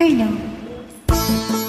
Hello. நீ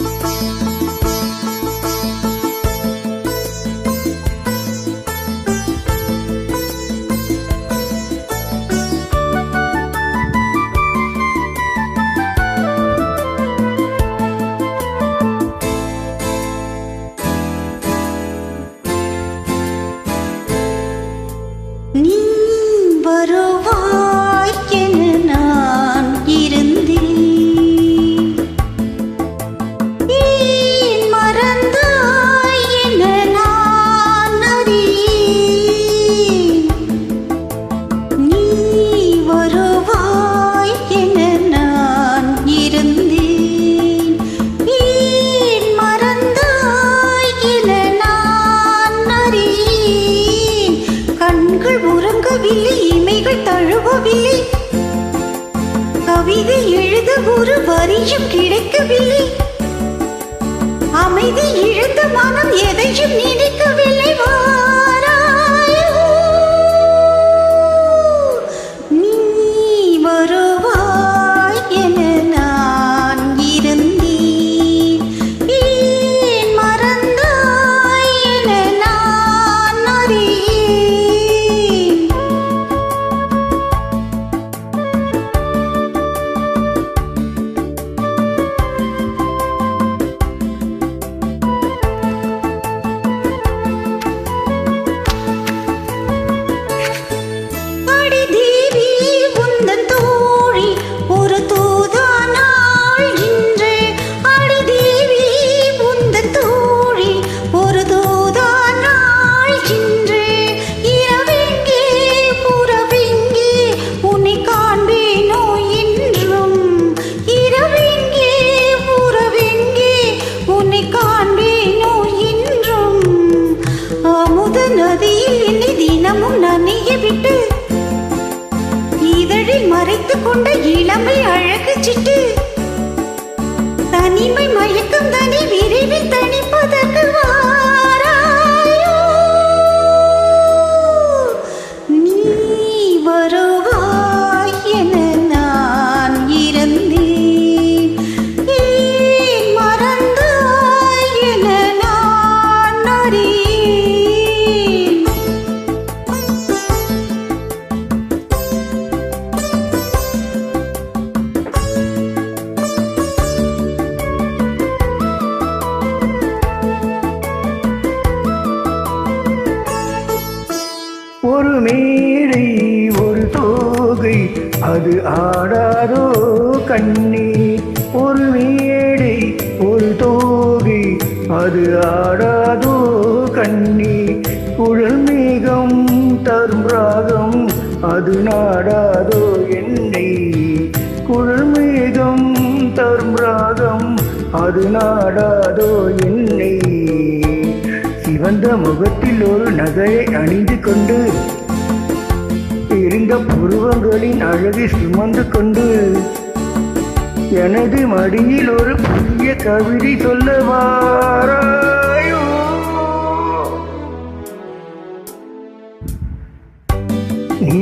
உறங்கவில்லை இமைகள் தழுவவில்லை. கவிதை எழுத ஒரு வரியும் கிடைக்கவில்லை. அமைதி இழந்த மனம் எதையும் நினைக்கவில்லை இதழில் கொண்ட இளமை அழகு சிட்டு. தனிமை மயக்கம் தனி விரைவில் தனிப்பதற்கு வா. மேடை ஒரு தோகை அது ஆடாதோ கண்ணி ஒரு மேடை ஒரு தோகை அது ஆடாதோ கண்ணி குழல் மேகம் தரும் ராகம் அது நாடாதோ என்னை? குழல் மேகம் தரும் ராகம் அது நாடாதோ என்னை? சிவந்த முகத்தில் ஒரு நகையை அணிந்து கொண்டு உருவங்களின் அழகை சுமந்து கொண்டு எனது மடியில் ஒரு புதிய கவிதை சொல்ல வாராயோ? நீ